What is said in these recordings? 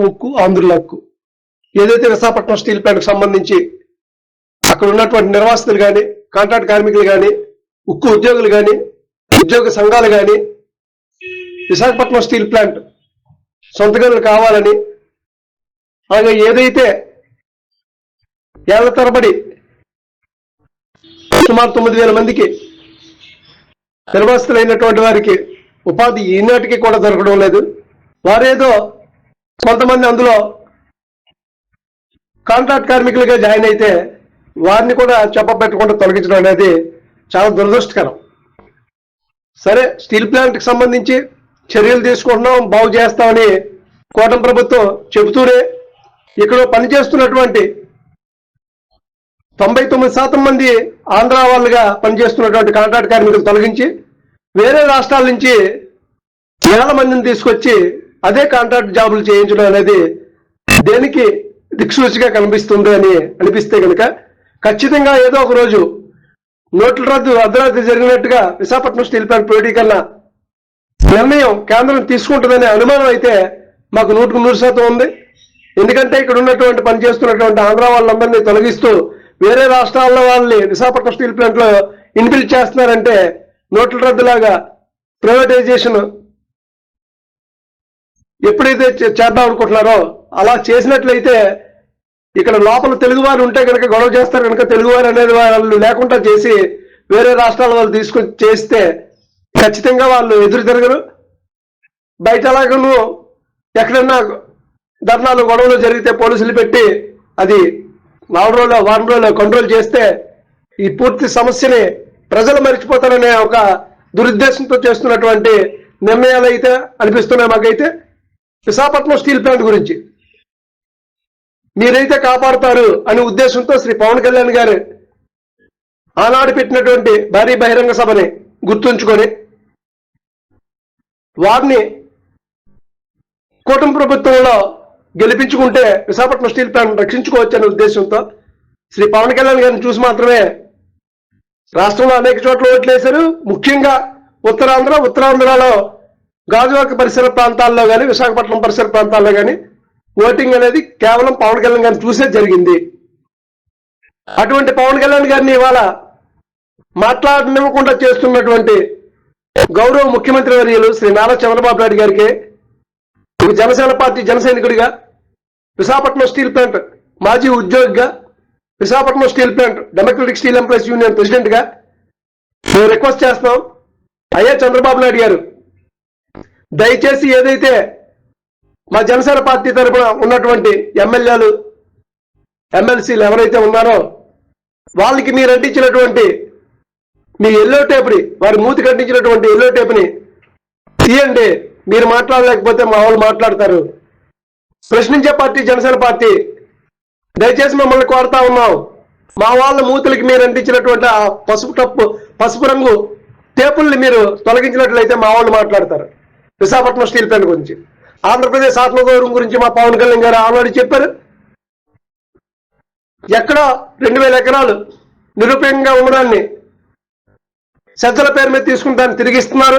ఉక్కు ఆంధ్రుల ఏదైతే విశాఖపట్నం స్టీల్ ప్లాంట్కి సంబంధించి అక్కడ ఉన్నటువంటి నిర్వాసితులు కానీ కాంట్రాక్ట్ కార్మికులు కానీ ఉక్కు ఉద్యోగులు కానీ ఉద్యోగ సంఘాలు కానీ విశాఖపట్నం స్టీల్ ప్లాంట్ సొంత గనులు కావాలని అలాగే ఏదైతే ఏళ్ళ తరబడి సుమారు తొమ్మిది వేల మందికి నిర్వాసితులైనటువంటి వారికి ఉపాధి ఈనాటికి కూడా దొరకడం లేదు. వారేదో కొంతమంది అందులో కాంట్రాక్ట్ కార్మికులుగా జాయిన్ అయితే వారిని కూడా చెప్పబెట్టకుండా తొలగించడం అనేది చాలా దురదృష్టకరం. సరే స్టీల్ ప్లాంట్కి సంబంధించి చర్యలు తీసుకుంటున్నాం బాగు చేస్తామని కోటం ప్రభుత్వం చెబుతూనే ఇక్కడ పనిచేస్తున్నటువంటి తొంభై తొమ్మిది శాతం మంది ఆంధ్ర వాళ్ళుగా పనిచేస్తున్నటువంటి కాంట్రాక్ట్ కార్మికులు తొలగించి వేరే రాష్ట్రాల నుంచి వేల మందిని తీసుకొచ్చి అదే కాంట్రాక్ట్ జాబులు చేయించడం అనేది దేనికి దిక్సూచిగా కనిపిస్తుంది అని అనిపిస్తే కనుక ఖచ్చితంగా ఏదో ఒక రోజు నోట్ల రద్దు అర్ధరాత్రి జరిగినట్టుగా విశాఖపట్నం స్టీల్ ప్లాంట్ ప్రైవేటీకరణ నిర్ణయం కేంద్రం తీసుకుంటుందనే అనుమానం అయితే మాకు నూటికి నూరు శాతం ఉంది. ఎందుకంటే ఇక్కడ ఉన్నటువంటి పనిచేస్తున్నటువంటి ఆంధ్ర వాళ్ళందరినీ తొలగిస్తూ వేరే రాష్ట్రాల వాళ్ళని విశాఖపట్నం స్టీల్ ప్లాంట్లో ఇన్బిల్ చేస్తున్నారంటే నోట్ల రద్దులాగా ప్రైవేటైజేషన్ ఎప్పుడైతే చేద్దాం అనుకుంటున్నారో అలా చేసినట్లయితే ఇక్కడ లోపల తెలుగువారు ఉంటే కనుక గొడవ చేస్తారు కనుక తెలుగువారు అనేది వాళ్ళు లేకుండా చేసి వేరే రాష్ట్రాల వాళ్ళు తీసుకొని చేస్తే ఖచ్చితంగా వాళ్ళు ఎదురు తిరగరు. బయట అలాగను ఎక్కడన్నా ధర్నాలు గొడవలు జరిగితే పోలీసులు పెట్టి అది నాలుగు రోజులు వారం రోజులు కంట్రోల్ చేస్తే ఈ పూర్తి సమస్యని ప్రజలు మర్చిపోతారనే ఒక దురుద్దేశంతో చేస్తున్నటువంటి నిర్ణయాలు అయితే అనిపిస్తున్నాయి మాకైతే. విశాఖపట్నం స్టీల్ ప్లాంట్ గురించి. మీరైతే కాపాడుతారు అనే ఉద్దేశంతో శ్రీ పవన్ కళ్యాణ్ గారు ఆనాడు పెట్టినటువంటి భారీ బహిరంగ సభని గుర్తుంచుకొని వారిని కూటమి ప్రభుత్వంలో గెలిపించుకుంటే విశాఖపట్నం స్టీల్ ప్లాంట్ రక్షించుకోవచ్చనే ఉద్దేశంతో శ్రీ పవన్ కళ్యాణ్ గారిని చూసి మాత్రమే రాష్ట్రంలో అనేక చోట్ల ఓట్లు వేశారు ముఖ్యంగా ఉత్తరాంధ్ర ఉత్తరాంధ్రలో గాజువాక పరిసర ప్రాంతాల్లో కానీ విశాఖపట్నం పరిసర ప్రాంతాల్లో కానీ ఓటింగ్ అనేది కేవలం పవన్ కళ్యాణ్ గారిని చూసే జరిగింది. అటువంటి పవన్ కళ్యాణ్ గారిని ఇవాళ మాట్లాడనివ్వకుండా చేస్తున్నటువంటి గౌరవ ముఖ్యమంత్రి వర్యులు శ్రీ నారా చంద్రబాబు నాయుడు గారికి జనసేన పార్టీ జనసైనికుడిగా విశాఖపట్నం స్టీల్ ప్లాంట్ మాజీ ఉద్యోగిగా Visakhapatnam steel plant democratic steel employees union ప్రెసిడెంట్గా మేము రిక్వెస్ట్ చేస్తున్నాం అయ్యా చంద్రబాబు నాయుడు గారు దయచేసి ఏదైతే మా జనసేన పార్టీ తరఫున ఉన్నటువంటి ఎమ్మెల్యేలు ఎమ్మెల్సీలు ఎవరైతే ఉన్నారో వాళ్ళకి మీరు అంటించినటువంటి మీ ఎల్లో టేపుని వారి మూతి కట్టించినటువంటి ఎల్లో టేపుని తీయండి. మీరు మాట్లాడలేకపోతే మా వాళ్ళు మాట్లాడతారు. ప్రశ్నించే పార్టీ జనసేన పార్టీ. దయచేసి మిమ్మల్ని కోరుతా ఉన్నాం. మా వాళ్ళ మూతులకి మీరు అంటించినటువంటి ఆ పసుపు టప్పు పసుపు రంగు టేపుల్ని మీరు తొలగించినట్లయితే మా వాళ్ళు మాట్లాడతారు. విశాఖపట్నం స్టీల్ ప్లాంట్ గురించి. ఆంధ్రప్రదేశ్ ఆత్మగౌరవం గురించి మా పవన్ కళ్యాణ్ గారు ఆల్రెడీ చెప్పారు. ఎక్కడ రెండు వేల ఎకరాలు నిరుపయోగంగా ఉండడాన్ని సజ్జల పేరు మీద తీసుకుని దాన్ని తిరిగిస్తున్నారు.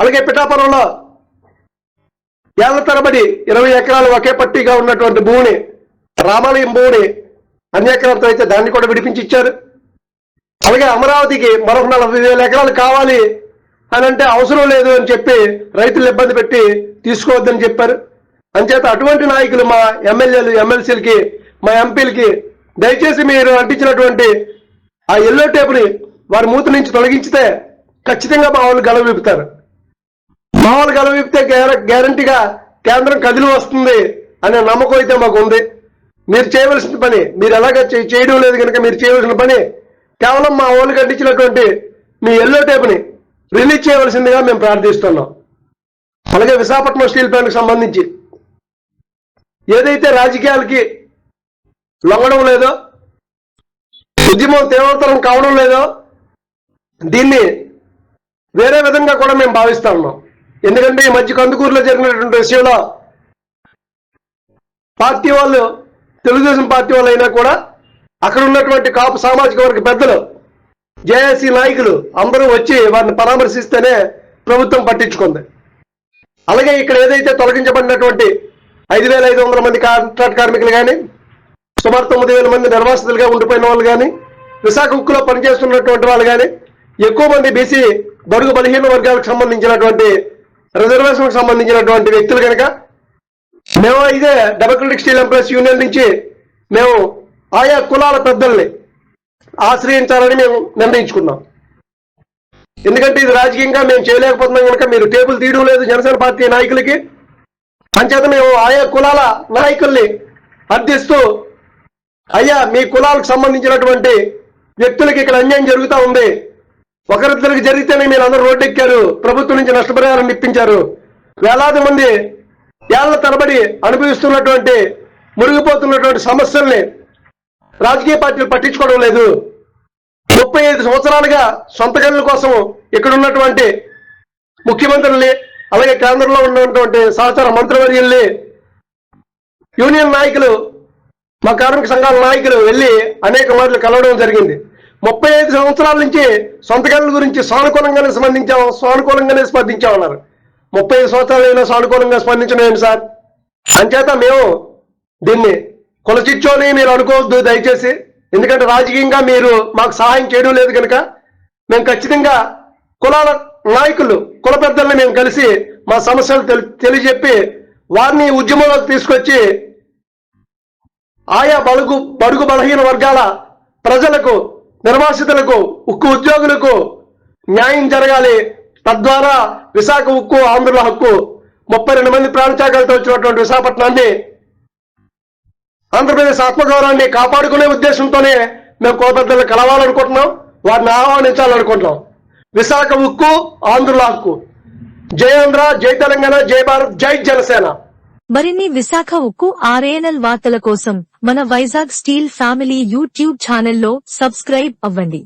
అలాగే పిఠాపురంలో ఏళ్ళ తరబడి ఇరవై ఎకరాలు ఒకే పట్టీగా ఉన్నటువంటి భూమిని రామాలయం భూమిని అన్ని ఎకరాలతో అయితే దాన్ని కూడా విడిపించి ఇచ్చారు. అలాగే అమరావతికి మరొక నలభై వేల ఎకరాలు కావాలి అని అంటే అవసరం లేదు అని చెప్పి రైతులు ఇబ్బంది పెట్టి తీసుకోవద్దని చెప్పారు. అంచేత అటువంటి నాయకులు మా ఎమ్మెల్యేలు ఎమ్మెల్సీలకి మా ఎంపీలకి దయచేసి మీరు అంటించినటువంటి ఆ ఎల్లో టేపుని వారి మూత నుంచి తొలగించితే ఖచ్చితంగా మా వాళ్ళు గలవ విప్పుతారు. మా వాళ్ళు గలవ గ్యారంటీగా కేంద్రం కదిలి వస్తుంది అనే నమ్మకం అయితే మాకు ఉంది మీరు చేయవలసిన పని మీరు ఎలాగ చేయడం లేదు కనుక మీరు చేయవలసిన పని కేవలం మా వాళ్ళకి అంటించినటువంటి మీ ఎల్లో టేపుని రిలీజ్ చేయవలసిందిగా మేము ప్రార్థిస్తున్నాం. అలాగే విశాఖపట్నం స్టీల్ ప్లాంట్కి సంబంధించి. ఏదైతే రాజకీయాలకి లొంగడం లేదో ఉద్యమం తీవ్రతరం కావడం లేదో దీన్ని వేరే విధంగా కూడా మేము భావిస్తా ఉన్నాం. ఎందుకంటే ఈ మధ్య కందుకూరులో జరిగినటువంటి విషయంలో పార్టీ వాళ్ళు తెలుగుదేశం పార్టీ వాళ్ళు అయినా కూడా అక్కడ ఉన్నటువంటి కాపు సామాజిక వర్గ పెద్దలు జేఏసీ నాయకులు అందరూ వచ్చి వారిని పరామర్శిస్తేనే ప్రభుత్వం పట్టించుకుంది. అలాగే ఇక్కడ ఏదైతే తొలగించబడినటువంటి ఐదు వేల ఐదు వందల మంది కాంట్రాక్ట్ కార్మికులు కానీ సుమారు తొమ్మిది వేల మంది నిర్వాసితులుగా ఉండిపోయిన వాళ్ళు కానీ విశాఖ ఉక్కులో పనిచేస్తున్నటువంటి వాళ్ళు కానీ ఎక్కువ మంది బీసీ బడుగు బలహీన వర్గాలకు సంబంధించినటువంటి రిజర్వేషన్కి సంబంధించినటువంటి వ్యక్తులు కనుక మేము ఇదే డెమోక్రటిక్ స్టీల్ ఎంప్లాయీస్ యూనియన్ నుంచి మేము ఆయా కులాల పెద్దల్ని ఆశ్రయించాలని మేము నిర్ణయించుకున్నాం. ఎందుకంటే ఇది రాజకీయంగా మేము చేయలేకపోతున్నాం కనుక మీరు టేబుల్ తీయడం లేదు జనసేన పార్టీ నాయకులకి. అంచేత మేము ఆయా కులాల నాయకుల్ని అర్థిస్తూ అయ్యా మీ కులాలకు సంబంధించినటువంటి వ్యక్తులకి ఇక్కడ అన్యాయం జరుగుతూ ఉంది. ఒకరిద్దరికి జరిగితేనే మీరు అందరూ రోడ్డెక్కారు ప్రభుత్వం నుంచి నష్టపరిహారం ఇప్పించారు. వేలాది మంది ఏళ్ళ తరబడి అనుభవిస్తున్నటువంటి మురిగిపోతున్నటువంటి సమస్యల్ని రాజకీయ పార్టీలు పట్టించుకోవడం లేదు. ముప్పై ఐదు సంవత్సరాలుగా సొంత గనుల కోసం ఇక్కడ ఉన్నటువంటి ముఖ్యమంత్రుల్ని అలాగే కేంద్రంలో ఉన్నటువంటి సహచార మంత్రివర్యుల్ని యూనియన్ నాయకులు మా కార్మిక సంఘాల నాయకులు వెళ్ళి అనేక మార్లు కలవడం జరిగింది. ముప్పై ఐదు సంవత్సరాల నుంచి సొంత గనుల గురించి సానుకూలంగానే స్పందించాం సానుకూలంగానే స్పందించామన్నారు ముప్పై ఐదు సంవత్సరాలైనా సానుకూలంగా స్పందించడం ఏంటి సార్. అంచేత మేము దీన్ని కులచిచ్చోని మీరు అనుకోవద్దు దయచేసి. ఎందుకంటే రాజకీయంగా మీరు మాకు సహాయం చేయడం లేదు కనుక మేము ఖచ్చితంగా కులాల నాయకులు కుల పెద్దల్ని మేము కలిసి మా సమస్యలు తెలి తెలియజెప్పి వారిని ఉద్యమంలోకి తీసుకొచ్చి ఆయా బడుగు బడుగు బలహీన వర్గాల ప్రజలకు నిర్వాసితులకు ఉక్కు ఉద్యోగులకు న్యాయం జరగాలి. తద్వారా విశాఖ ఉక్కు ఆంధ్రుల హక్కు ముప్పై రెండు మంది ప్రాణత్యాగాలతో వచ్చినటువంటి విశాఖపట్నాన్ని ఆంధ్రప్రదేశ్ ఆత్మగౌరవాన్ని కాపాడుకునే ఉద్దేశంతోనే మేము కోపెద్దలు కలవాలనుకుంటున్నాం వారిని ఆహ్వానించాలనుకుంటున్నాం. విశాఖ ఉక్కు ఆంధ్రుల హక్కు. జై ఆంధ్ర జై తెలంగాణ జై భారత్ జై జనసేన. మరిన్ని విశాఖ ఉక్కు ఆర్ఏఎన్ఎల్ వార్తల కోసం మన వైజాగ్ స్టీల్ ఫ్యామిలీ యూట్యూబ్ ఛానల్లో సబ్స్క్రైబ్ అవ్వండి.